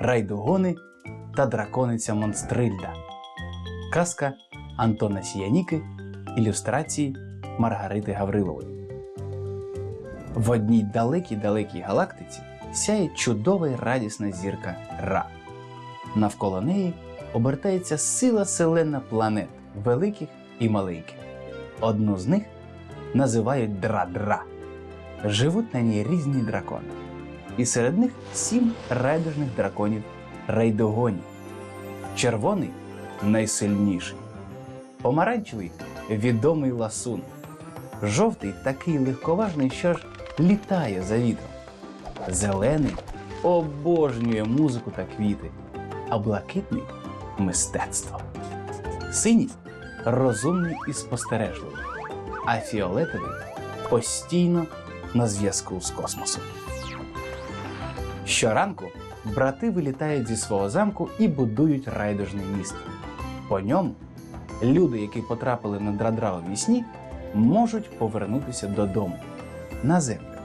Райдугони та дракониця Монстрильда. Казка Антона Сіяніки, ілюстрації Маргарити Гаврилової. В одній далекій-далекій галактиці сяє чудова й радісна зірка Ра. Навколо неї обертається сила селена планет, великих і маленьких. Одну з них називають Дра-Дра. Живуть на ній різні дракони. І серед них сім райдужних драконів рейдогонів. Червоний найсильніший. Помаранчевий відомий ласун. Жовтий такий легковажний, що ж літає за вітром. Зелений обожнює музику та квіти, а блакитний мистецтво. Синій розумний і спостережливий, а фіолетовий постійно на зв'язку з космосом. Щоранку брати вилітають зі свого замку і будують райдужний міст. По ньому люди, які потрапили на драдра у вісні, можуть повернутися додому на землю.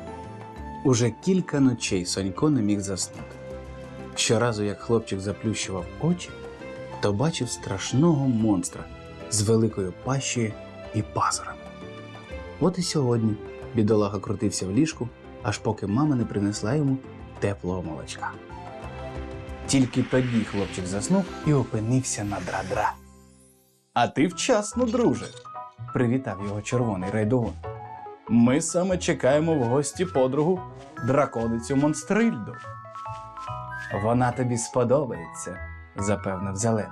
Уже кілька ночей Сонько не міг заснути. Щоразу, як хлопчик заплющував очі, то бачив страшного монстра з великою пащею і пазурами. От і сьогодні бідолага крутився в ліжку, аж поки мама не принесла йому теплого молочка. Тільки тоді хлопчик заснув і опинився на драдра. А ти вчасно, друже, привітав його червоний райдогон. Ми саме чекаємо в гості подругу драконицю Монстрильду. Вона тобі сподобається, запевнив зелений.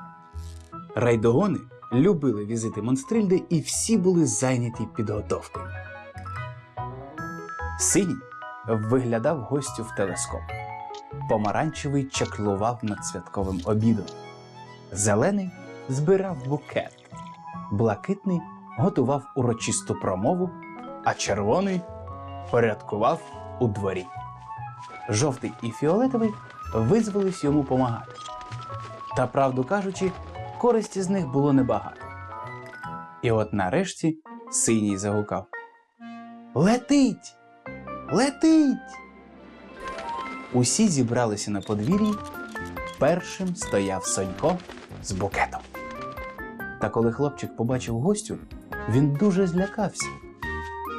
Райдогони любили візити Монстрильди і всі були зайняті підготовкою. Синій виглядав гостю в телескоп. Помаранчевий чаклував над святковим обідом. Зелений збирав букет. Блакитний готував урочисту промову, а червоний порядкував у дворі. Жовтий і фіолетовий визвались йому помагати. Та, правду кажучи, користі з них було небагато. І от нарешті синій загукав: Летить! Летить! Усі зібралися на подвір'ї. Першим стояв Сонько з букетом. Та коли хлопчик побачив гостю, він дуже злякався.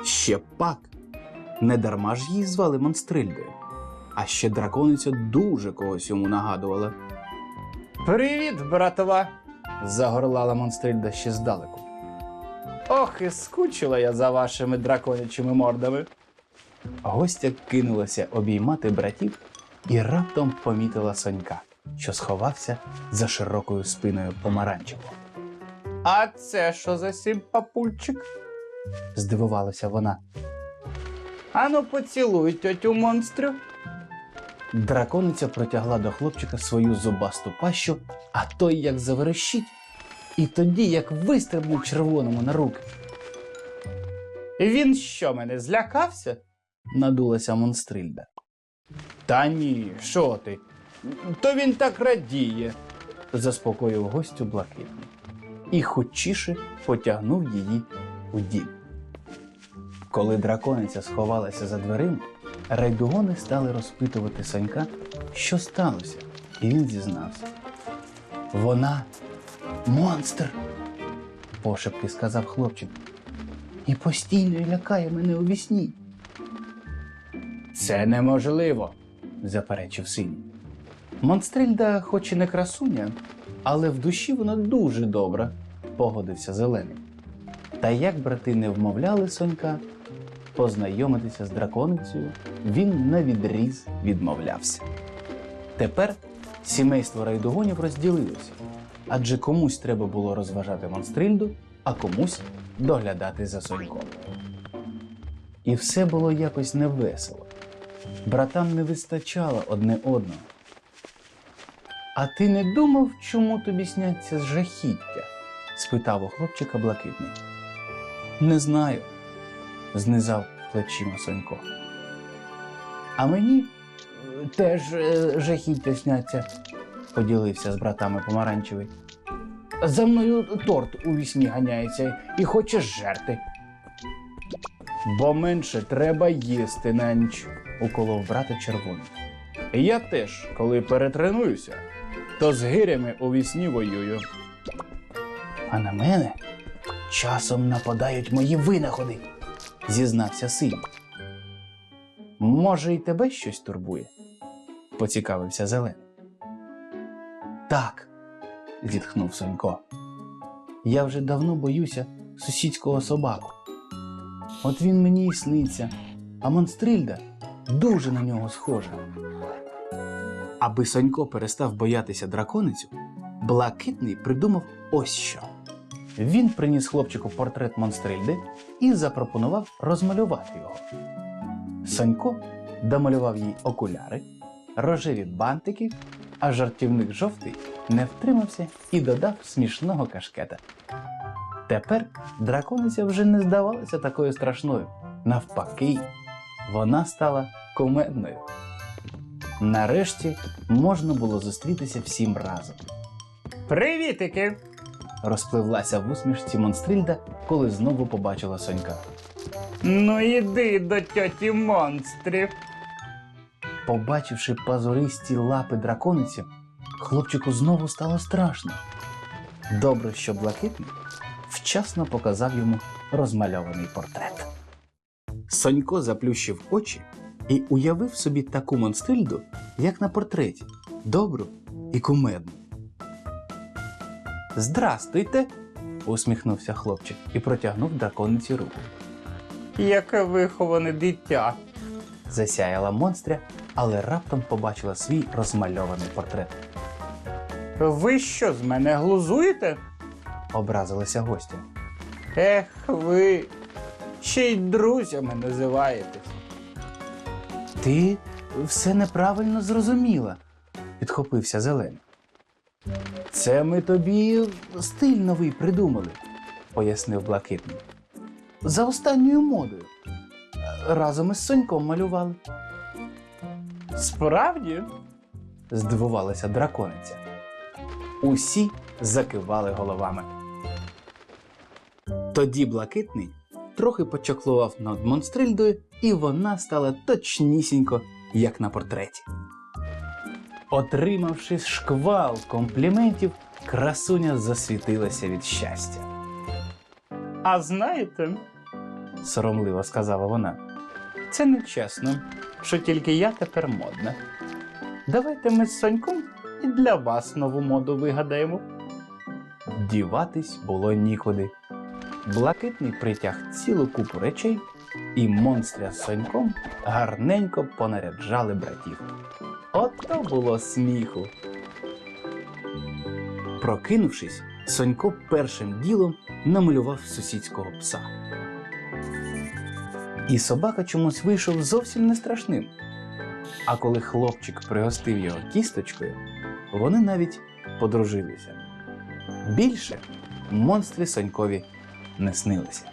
Ще пак. Не дарма ж її звали Монстрильдою, а ще дракониця дуже когось йому нагадувала. Привіт, братова! загорлала Монстрильда ще здалеку. Ох, і скучила я за вашими драконячими мордами. Гостя кинулася обіймати братів і раптом помітила Сонька, що сховався за широкою спиною помаранчевого. А це що за сім папульчик? здивувалася вона. Ану, поцілуй тьотю монстрю. Дракониця протягла до хлопчика свою зубасту пащу, а той як заверещить, і тоді як вистрибнув червоному на руки. Він що мене злякався? Надулася монстрильда. Та ні, що ти? То він так радіє, заспокоїв гостю блакитний і хочіше потягнув її у дім. Коли дракониця сховалася за дверима, райдугони стали розпитувати Сонька, що сталося, і він зізнався. Вона монстр, пошепки сказав хлопчик, і постійно лякає мене у вісні. Це неможливо, заперечив синій. Монстрильда, хоч і не красуня, але в душі вона дуже добра, погодився зелений. Та як брати не вмовляли Сонька, познайомитися з драконицею він на відріз відмовлявся. Тепер сімейство райдугонів розділилося, адже комусь треба було розважати Монстрильду, а комусь доглядати за Соньком. І все було якось невесело. Братам не вистачало одне одного. А ти не думав, чому тобі сняться жахіття? спитав у хлопчика блакитний. Не знаю, знизав плечима Сонько. А мені е, теж е, жахіття сняться, поділився з братами помаранчевий. За мною торт у вісні ганяється і хоче жерти. Бо менше треба їсти на ніч, уколов брата червоний. Я теж, коли перетренуюся, то з гирями у вісні воюю. А на мене часом нападають мої винаходи, зізнався синій. Може, і тебе щось турбує? поцікавився зелений. Так, зітхнув Сонько. Я вже давно боюся сусідського собаку. От він мені і сниться, а монстрильда дуже на нього схожа. Аби Сонько перестав боятися драконицю, блакитний придумав ось що. Він приніс хлопчику портрет монстрильди і запропонував розмалювати його. Сонько домалював їй окуляри, рожеві бантики, а жартівник жовтий не втримався і додав смішного кашкета. Тепер дракониця вже не здавалася такою страшною. Навпаки, вона стала кумедною. Нарешті можна було зустрітися всім разом. Привітики! розпливлася в усмішці Монстрильда, коли знову побачила Сонька. Ну іди до тьоті монстрів. Побачивши пазуристі лапи дракониці, хлопчику знову стало страшно. Добре, що блакитний вчасно показав йому розмальований портрет. Сонько заплющив очі і уявив собі таку монстрильду, як на портреті, добру і кумедну. Здрастуйте, усміхнувся хлопчик і протягнув дракониці руку. Яке виховане дитя. засяяла монстря, але раптом побачила свій розмальований портрет. Ви що з мене глузуєте? образилася гостя. Ех ви, ще й друзями називаєтесь. Ти все неправильно зрозуміла, підхопився зелений. Це ми тобі стиль новий придумали, пояснив блакитний. За останньою модою. Разом із Соньком малювали. Справді? здивувалася дракониця. Усі закивали головами. Тоді блакитний трохи почаклував над монстрильдою, і вона стала точнісінько, як на портреті. Отримавши шквал компліментів, красуня засвітилася від щастя. А знаєте, соромливо сказала вона, це нечесно, що тільки я тепер модна. Давайте ми з Соньком і для вас нову моду вигадаємо. Діватись було нікуди. Блакитний притяг цілу купу речей, і монстря з Соньком гарненько понаряджали братів. Ото було сміху. Прокинувшись, Сонько першим ділом намалював сусідського пса. І собака чомусь вийшов зовсім не страшним. А коли хлопчик пригостив його кісточкою, вони навіть подружилися. Більше монстри Сонькові не снилися.